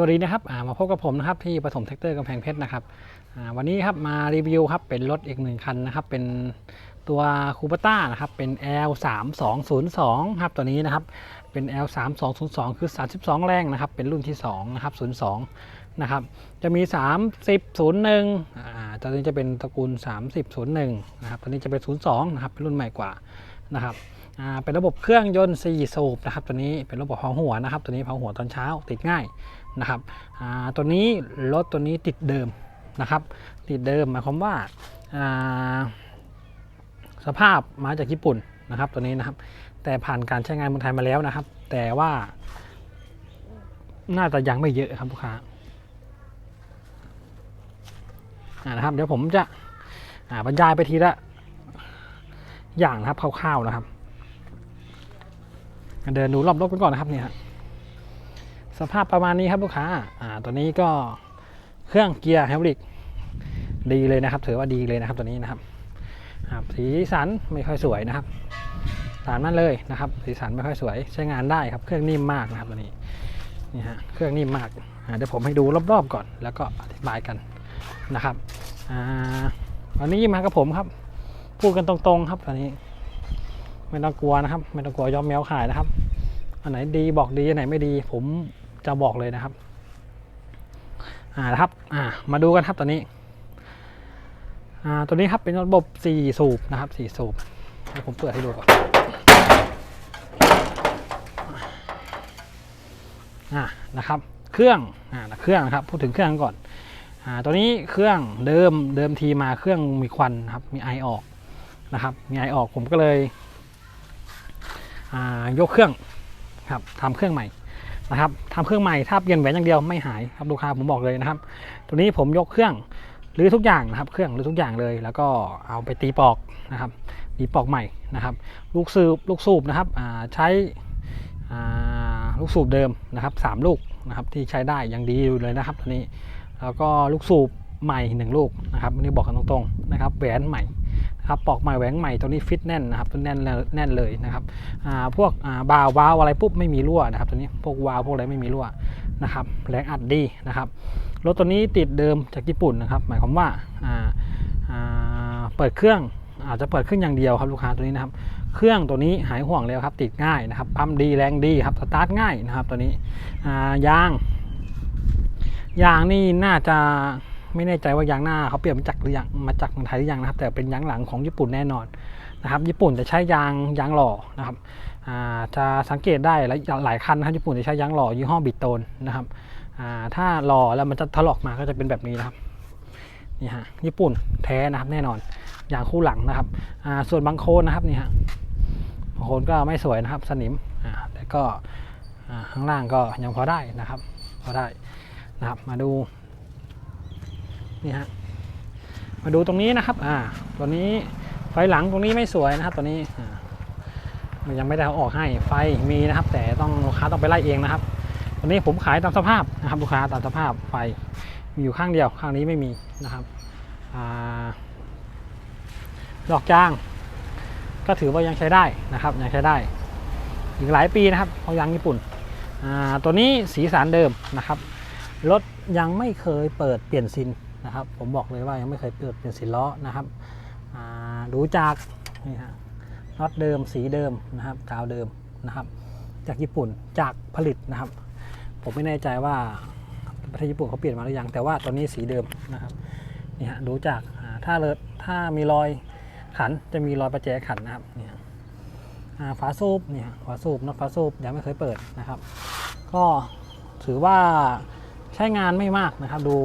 วัสดีนะครับามาพบกับผมนะครับที่ปฐมแท็กเตอร์กำแพงเพชรนะครับวันนี้ครับมารีวิวครับเป็นรถอีกหนึ่งคันนะครับ เป็นตัวคูปต้านะครับเป็น L 3 2 0 2ครับตัวนี้นะครับเป็น L 3 2 0 2คือ 32 แรงนะครับเป็นรุ่นที่2นะครับ02นะครับจะมี 30 01อ่าตัวนี้จะเป็นตระกูล 30 01นะครับตัวนี้จะเป็น 02นะครับเป็นรุ่นใหม่กว่านะครับเป็นระบบเครื่องยนต์4สูบนะครับตัวนี้เป็นระบบเผาหัวนะครับตัวนี้เผาหัวตอนเช้าติดง่าย นะครับตัวนี้รถตัวนี้ติดเดิมนะครับติดเดิมหมายความว่าาสภาพมาจากญี่ปุ่นนะครับตัวนี้นะครับ แต่ผ่านการใช้งานเมืองไทยมาแล้วนะครับ แต่ว่าน่าจะยังไม่เยอะครับลูกค้าอ่านะครับเดี๋ยวผมจะบรรยายไปทีละอย่างนะครับคร่าวๆนะครับ เดินดูรอบรถกันก่อนนะครับเนี่ย สภาพประมาณนี้ครับลูกค้าอ่าตัวนี้ก็เครื่องเกียร์ไฮดรอลิกดีเลยนะครับ ถือว่าดีเลยนะครับตัวนี้นะครับครับสีสันไม่ค่อยสวยนะครับตามนั้นเลยนะครับ สีสันไม่ค่อยสวยใช้งานได้ครับ เครื่องนิ่มมากนะครับตัวนี้นี่ฮะเครื่องนิ่มมากเดี๋ยวผมให้ดูรอบๆก่อน แล้วก็อธิบายกันนะครับอ่าวันนี้มากับผมครับ พูดกันตรงๆครับตอนนี้ ไม่ต้องกลัวนะครับ ไม่ต้องกลัวยอมแมวขายนะครับ อันไหนดีบอกดีอันไหนไม่ดีผม จะบอกเลยนะครับ อ่านะครับอ่ามาดูกันครับตัวนี้อ่าตัวนี้ครับเป็นระบบ4สูบนะครับ4สูบเดี๋ยวผมเปิดให้ดูก่อนอ่านะครับ เครื่องอ่าเครื่องนะครับ พูดถึงเครื่องก่อนอ่าตัวนี้เครื่องเดิมเดิมทีมาเครื่องมีควันครับ มีไอออกนะครับ มีไอออกผมก็เลยอ่ายกเครื่องครับทำเครื่องใหม่ นะครับทำเครื่องใหม่ถ้าเปลี่ยนแหวนอย่างเดียวไม่หายครับลูกค้าผมบอกเลยนะครับ ตัวนี้ผมยกเครื่องหรือทุกอย่างนะครับ เครื่องหรือทุกอย่างเลย แล้วก็เอาไปตีปอกนะครับตีปอกใหม่นะครับ ลูกสูบลูกสูบนะครับใช้ลูกสูบเดิมนะครับสามลูกนะครับที่ใช้ได้ยังดีอยู่เลยนะครับตัวนี้ แล้วก็ลูกสูบใหม่หนึ่งลูกนะครับอันนี้บอกกันตรงๆนะครับแหวนใหม่ ครับปอกใหม่แหวนใหม่ตัวนี้ฟิตแน่นนะครับตัวแน่นเลยแน่นเลยนะครับพวกอ่าบาววาวอะไรปุ๊บไม่มีรั่วนะครับตัวนี้พวกวาวพวกอะไรไม่มีรั่วนะครับแรงอัดดีนะครับรถตัวนี้ติดเดิมจากญี่ปุ่นนะครับ หมายความว่าเปิดเครื่องอาจจะเปิดเครื่องอย่างเดียวครับลูกค้าตัวนี้นะครับ เครื่องตัวนี้หายห่วงแล้วครับติดง่ายนะครับปั๊มดีแรงดีครับสตาร์ทง่ายนะครับตัวนี้ยางยางนี่น่าจะ ไม่แน่ใจว่ายางหน้าเขาเปลี่ยนมาจากหรือยังมาจากเมืองไทยหรือยังนะครับ แต่เป็นยางหลังของญี่ปุ่นแน่นอนนะครับ ญี่ปุ่นจะใช้ยางยางหล่อนะครับจะสังเกตได้หลายหลายคันนะครับญี่ปุ่นจะใช้ยางหล่อยี่ห้อบิโตนนะครับถ้าหล่อแล้วมันจะถลอกมาก็จะเป็นแบบนี้นะครับนี่ฮะญี่ปุ่นแท้นะครับแน่นอนยางคู่หลังนะครับส่วนบางโคนนะครับนี่ฮะบางโคนก็ไม่สวยนะครับสนิมแต่ก็ข้างล่างก็ยังพอได้นะครับพอได้นะครับมาดู นี่ฮะมาดูตรงนี้นะครับอ่าตัวนี้ไฟหลังตรงนี้ไม่สวยนะครับตัวนี้มันยังไม่ได้เอาออกให้ไฟมีนะครับ แต่ต้องลูกค้าต้องไปไล่เองนะครับตัวนี้ผมขายตามสภาพนะครับ ลูกค้าตามสภาพไฟมีอยู่ข้างเดียวข้างนี้ไม่มีนะครับอาดอกจ้าง ก็ถือว่ายังใช้ได้นะครับยังใช้ได้ อีกหลายปีนะครับเพราะยางญี่ปุ่นอ่าตัวนี้สีสันเดิมนะครับรถยังไม่เคยเปิดเปลี่ยนซิน นะครับ ผมบอกเลยว่ายังไม่เคยเปิดเปลี่ยนซินล้อนะครับอ่าดูจากนี่ฮะน็อตเดิมสีเดิมนะครับกาวเดิมนะครับ จากญี่ปุ่นจากผลิตนะครับ ผมไม่แน่ใจว่าประเทศญี่ปุ่นเขาเปลี่ยนมาหรือยังแต่ว่าตอนนี้สีเดิมนะครับนี่ฮะดูจากถ้าเลยถ้ามีรอยขันจะมีรอยประแจขันนะครับนี่ฮะฝาสูบเนี่ยฝาสูบน็อตฝาสูบยังไม่เคยเปิดนะครับ ก็ถือว่าใช้งานไม่มากนะครับ ดู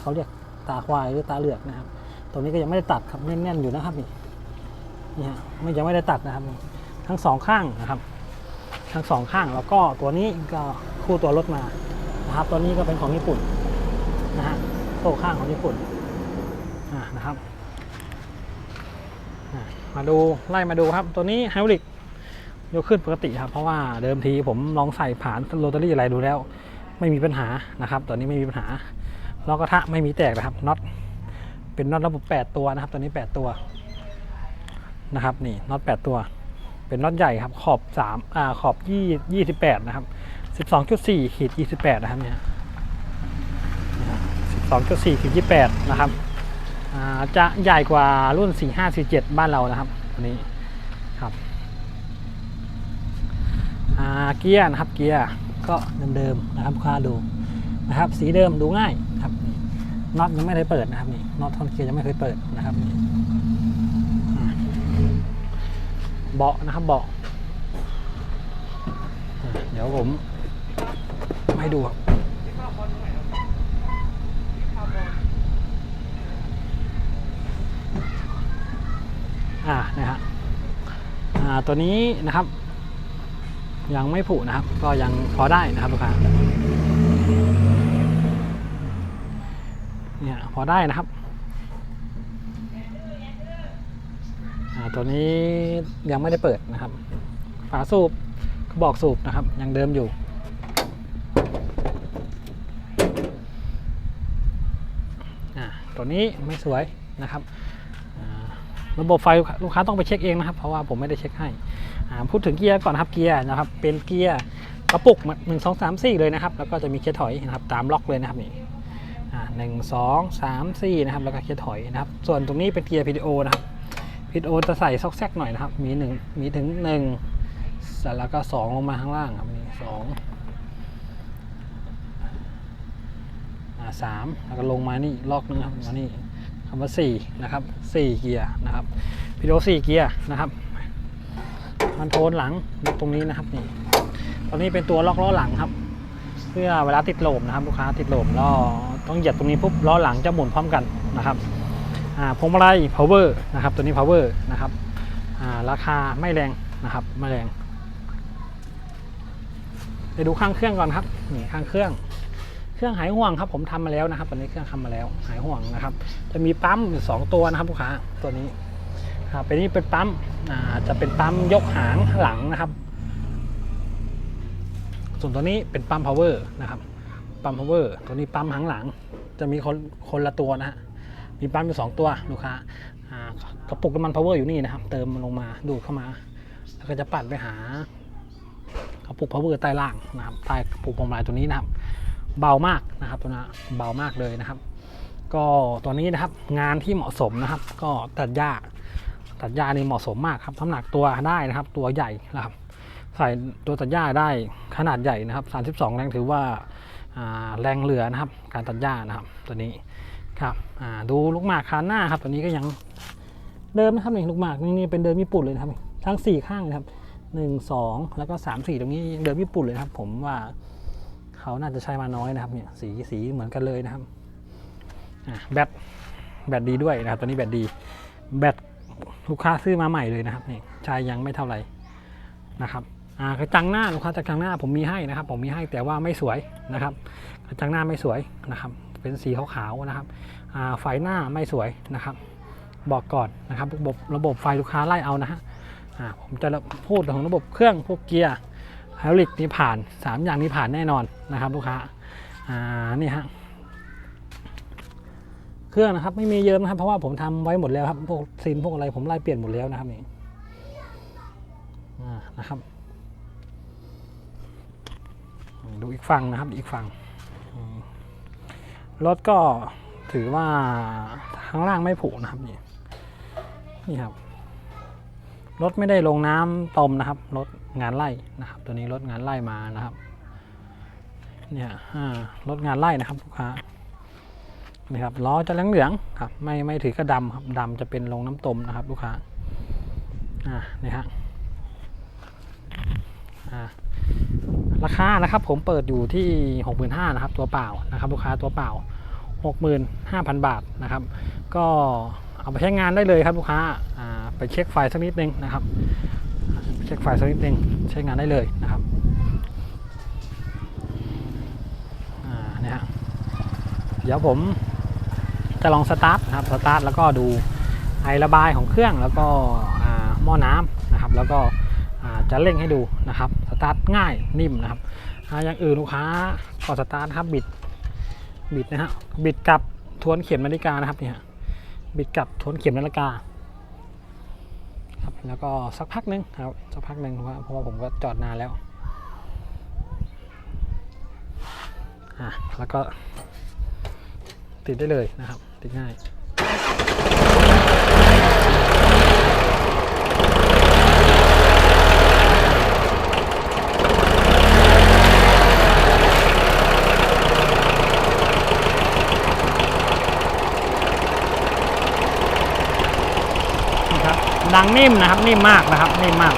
เขาเรียกตาควายหรือตาเหลือกนะครับ ตัวนี้ก็ยังไม่ได้ตัดครับแน่นๆอยู่นะครับนี่นี่ฮะไม่ยังไม่ได้ตัดนะครับ ทั้งสองข้างนะครับ ทั้งสองข้างแล้วก็ตัวนี้ก็คู่ตัวรถมานะครับตัวนี้ก็เป็นของญี่ปุ่นนะฮะโซ่ข้างของญี่ปุ่นนะครับมาดูไล่มาดูครับตัวนี้ไฮดรอลิกยกขึ้นปกติครับ เพราะว่าเดิมทีผมลองใส่ผ่านโรตารี่อะไรดูแล้ว ไม่มีปัญหานะครับ ตัวนี้ไม่มีปัญหา ล้อกระทะไม่มีแตกนะครับน็อตเป็นน็อตระบบ 8 ตัวนะครับ ตัวนี้ 8 ตัวนะครับนี่น็อต 8 ตัว เป็นน็อตใหญ่ครับขอบ3อ่าขอบ20 28 นะครับ 12.4ขีด28 นะครับเนี่ย2.4ถึง28 นะครับจะใหญ่กว่ารุ่น 4547 บ้านเรานะครับอันนี้ครับเกียร์นะครับเกียร์ก็เดิมๆนะครับค่าดูนะครับ สีเดิมดูง่าย น็อตยังไม่ได้เปิดนะครับนี่น็อตท่อนเกียร์ยังไม่เคยเปิดนะครับนี่เบาะนะครับเบาะเดี๋ยวผมให้ดูครับอ่านะฮะอ่าตัวนี้นะครับ ยังไม่ผุนะครับ ก็ยังพอได้นะครับลูกค้าเนี่ย พอได้นะครับอ่าตัวนี้ยังไม่ได้เปิดนะครับ ฝาสูบกระบอกสูบนะครับ ยังเดิมอยู่อ่าตัวนี้ไม่สวยนะครับอ่าระบบไฟลูกค้าต้องไปเช็คเองนะครับ เพราะว่าผมไม่ได้เช็คให้อ่าพูดถึงเกียร์ก่อนนะครับเกียร์นะครับ เป็นเกียร์กระปุกหนึ่งสองสามสี่เลยนะครับ แล้วก็จะมีเกียร์ถอยนะครับ ตามล็อกเลยนะครับนี่ หนึ่งสองสามสี่นะครับ แล้วก็เกียร์ถอยนะครับ ส่วนตรงนี้เป็นเกียร์ PTO นะครับ PTO จะใส่ซอกแซกหน่อยนะครับ มีหนึ่งมีถึงหนึ่งแล้วก็สองลงมาข้างล่างครับนี่สองอ่าสามแล้วก็ลงมานี่ลอกนึงครับมานี่คำว่าสี่นะครับสี่เกียร์นะครับพิโดสี่เกียร์นะครับมันโทนหลังตรงนี้นะครับนี่ตอนนี้เป็นตัวล็อกล้อหลังครับ เพื่อเวลาติดโลมนะครับ ลูกค้าติดโลมล้อ ต้องเหยียบตรงนี้ปุ๊บล้อหลังจะหมุนพร้อมกันนะครับพวงมาลัย power นะครับตัวนี้ power นะครับราคาไม่แรงนะครับไม่แรงไปดูข้างเครื่องก่อนครับนี่ข้างเครื่อง เครื่องหายห่วงครับ ผมทำมาแล้วนะครับตอนนี้เครื่องทำมาแล้วหายห่วงนะครับ จะมีปั๊มอยู่สองตัวนะครับลูกค้าตัวนี้ครับเป็นนี่เป็นปั๊มจะเป็นปั๊มยกหางหลังนะครับ ส่วนตัวนี้เป็นปั๊ม power นะครับ ปั๊ม power ตัวนี้ปั๊มหางหลัง จะมีคนคนละตัวนะฮะมีปั๊มอยู่สองตัวลูกค้าอ่ากระปุกน้ำมัน power อร์อยู่นี่นะครับ เติมมันลงมาดูดเข้ามา แล้วก็จะปัดไปหากระปุก power ใต้ล่างนะครับใต้กระปุกพวงมาลัยตัวนี้นะครับ เบามากนะครับตัวนี้เบามากเลยนะครับ ก็ตัวนี้นะครับงานที่เหมาะสมนะครับ ก็ตัดหญ้าตัดหญ้านี่เหมาะสมมากครับน้ำหนักตัวได้นะครับ ตัวใหญ่นะครับ ใส่ตัวตัดหญ้าได้ขนาดใหญ่นะครับ 32แรงถือว่า แรงเหลือนะครับ การตัดหญ้านะครับ ตัวนี้ครับดูลูกหมากคานหน้าครับ ตัวนี้ก็ยังเดิมนะครับนี่ลูกหมากนี่เป็นเดิมญี่ปุ่นเลยนะครับ ทั้งสี่ข้างนะครับหนึ่งสองแล้วก็สามสี่ตรงนี้เดิมญี่ปุ่นเลยครับ ผมว่าเขาน่าจะใช้มาน้อยนะครับเนี่ยสีสีเหมือนกันเลยนะครับแบตแบตดีด้วยนะครับตัวนี้แบตดี แบตลูกค้าซื้อมาใหม่เลยนะครับนี่ใช้ยังไม่เท่าไหร่นะครับ อ่ากระจังหน้าลูกค้ากระจังหน้าผมมีให้นะครับ ผมมีให้แต่ว่าไม่สวยนะครับ กระจังหน้าไม่สวยนะครับ เป็นสีขาวๆนะครับอ่าไฟหน้าไม่สวยนะครับ บอกก่อนนะครับระบบระบบไฟลูกค้าไล่เอานะฮะอ่าผมจะพูดถึงระบบเครื่องพวกเกียร์ไฮดรอลิกนี่ผ่าน 3 อย่างนี้ผ่านแน่นอนนะครับ ลูกค้าอ่านี่ฮะเครื่องนะครับไม่มีเยิ้มนะครับ เพราะว่าผมทำไว้หมดแล้วครับพวกซีนพวกอะไรผมไล่เปลี่ยนหมดแล้วนะครับนี่นะครับ ดูอีกฝั่งนะครับอีกฝั่งรถก็ถือว่าข้างล่างไม่ผุนะครับนี่นี่ครับรถไม่ได้ลงน้ำต้มนะครับรถงานไล่นะครับ ตัวนี้รถงานไล่มานะครับเนี่ยรถงานไล่นะครับลูกค้านี่ครับล้อจะเหลืองๆครับ ไม่ไม่ถือกระดำครับดำจะเป็นลงน้ำต้มนะครับ ลูกค้าอ่านี่ฮะอ่า ราคานะครับผมเปิดอยู่ที่หกหมื่นห้านะครับตัวเปล่านะครับลูกค้าตัวเปล่าหกหมื่นห้าพันบาทนะครับ ก็เอาไปใช้งานได้เลยครับลูกค้าไปเช็คไฟสักนิดนึงนะครับ เช็คไฟสักนิดนึงใช้งานได้เลยนะครับนี่ฮะเดี๋ยวผมจะลองสตาร์ทนะครับสตาร์ทแล้วก็ดูไอระบายของเครื่องแล้วก็หม้อน้ำนะครับ แล้วก็จะเร่งให้ดูนะครับ ตาร์ทง่ายนิ่มนะครับอย่างอื่นลูกค้าก็สตาร์ทครับบิดบิดนะฮะบิดกับทวนเข็มนาฬิกานะครับเนี่ยบิดกับทวนเข็มนาฬิกาครับแล้วก็สักพักหนึงครับสักพักหนึ่งเพราะว่าเพราะว่าผมก็จอดนานแล้วอะแล้วก็ติดได้เลยนะครับ ติดง่าย ดังนิ่มนะครับนิ่มมากนะครับนิ่มมาก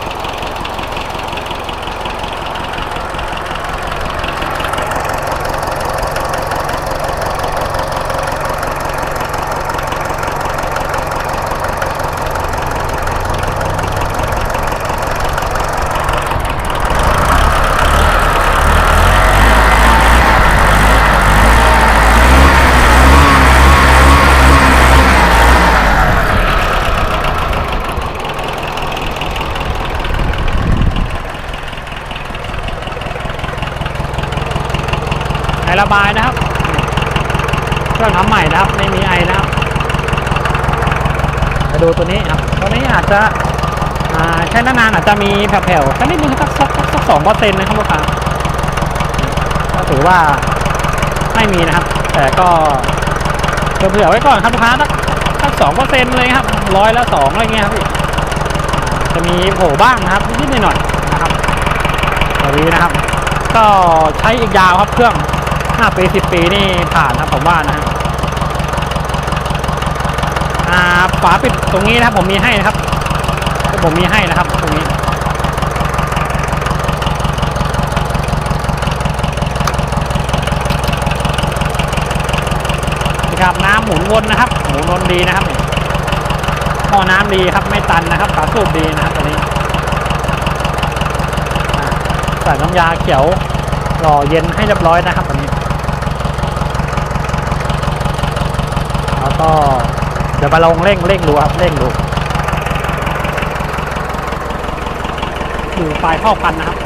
ระบายนะครับเครื่องทำใหม่นะครับ ไม่มีไอนะครับมาดูตัวนี้ครับ ตัวนี้อาจจะใช้นานๆอาจจะมีแผ่วๆแค่นิดนึงสักสักสักสักสองเปอร์เซ็นต์นะครับลูกค้าก็ถือว่าไม่มีนะครับ แต่ก็เผื่อไว้ก่อนครับลูกค้าสักสักสองเปอร์เซ็นต์เลยครับร้อยละสองอะไรเงี้ยครับพี่จะมีโผล่บ้างนะครับนิดๆหน่อยๆนะครับตัวนี้นะครับ ก็ใช้อีกยาวครับเครื่อง 5 ปี 10 ปีนี่ผ่านครับผมว่านะฮะอ่าฝาปิดตรงนี้นะครับ ผมมีให้นะครับ ผมมีให้นะครับตรงนี้นี่ครับน้ำหมุนวนนะครับ หมุนวนดีนะครับนี่ท่อน้ำดีครับไม่ตันนะครับฝาสูบดีนะครับตัวนี้ใส่น้ำยาเขียวรอเย็นให้เรียบร้อยนะครับตัวนี้ล้ว ก็เดี๋ยวมาลองเร่งเร่งดูครับเร่งดูดูปลายข้อพันนะครับ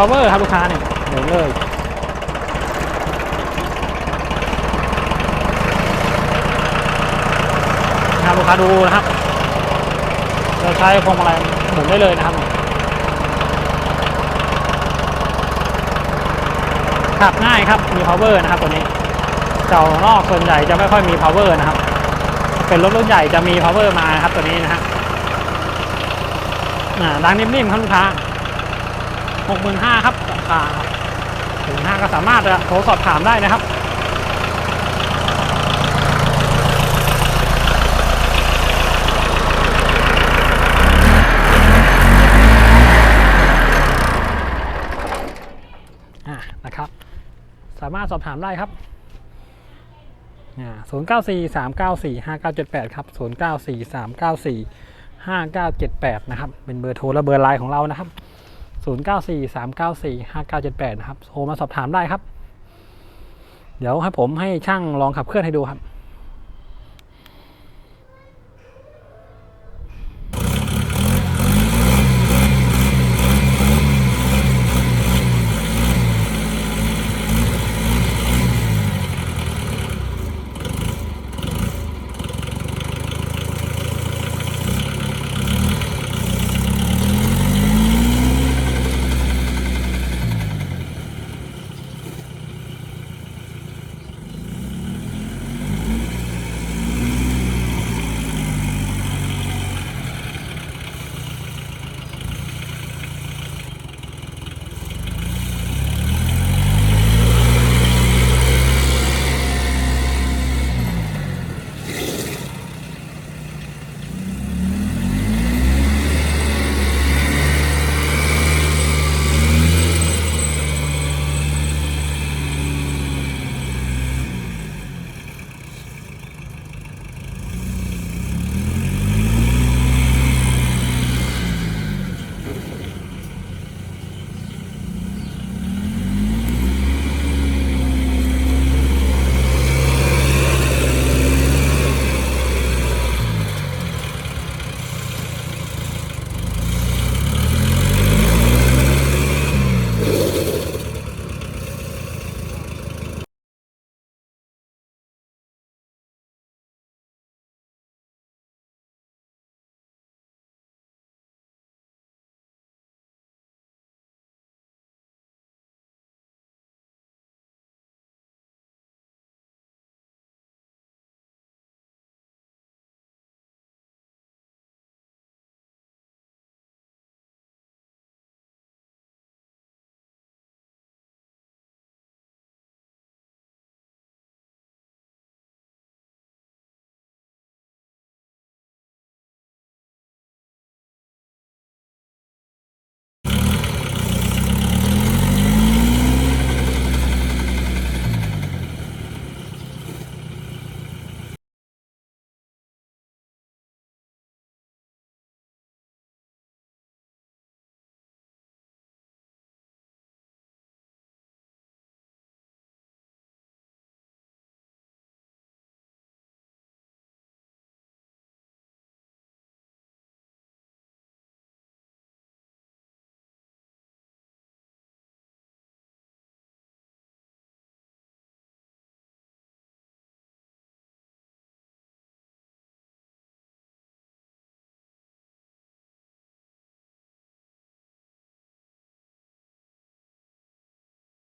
วงเลยพาวเวอร์ครับลูกค้าเนี่ยเดี๋ยวเลยนะครับลูกค้าดูนะครับเราใช้พวงมาลัยหมุนได้เลยนะครับขับง่ายครับมี power นะครับตัวนี้เจ้านอกส่วนใหญ่จะไม่ค่อยมี power นะครับ เป็นรถรุ่นใหญ่จะมี power มานะครับตัวนี้นะฮะอ่าดังนิ่มๆครับลูกค้า หกหมื่นห้าครับราคาครับถึงห้าก็สามารถโทรสอบถามได้นะครับอ่านะครับ สามารถสอบถามได้ครับศูนย์เก้าสี่สามเก้าสี่ห้าเก้าเจ็ดแปดครับศูนย์เก้าสี่สามเก้าสี่5978 นะครับ เป็นเบอร์โทรและเบอร์ไลน์ของเรานะครับ 0943945978 นะครับโทรมาสอบถามได้ครับ เดี๋ยวให้ผมให้ช่างลองขับเคลื่อนให้ดูครับ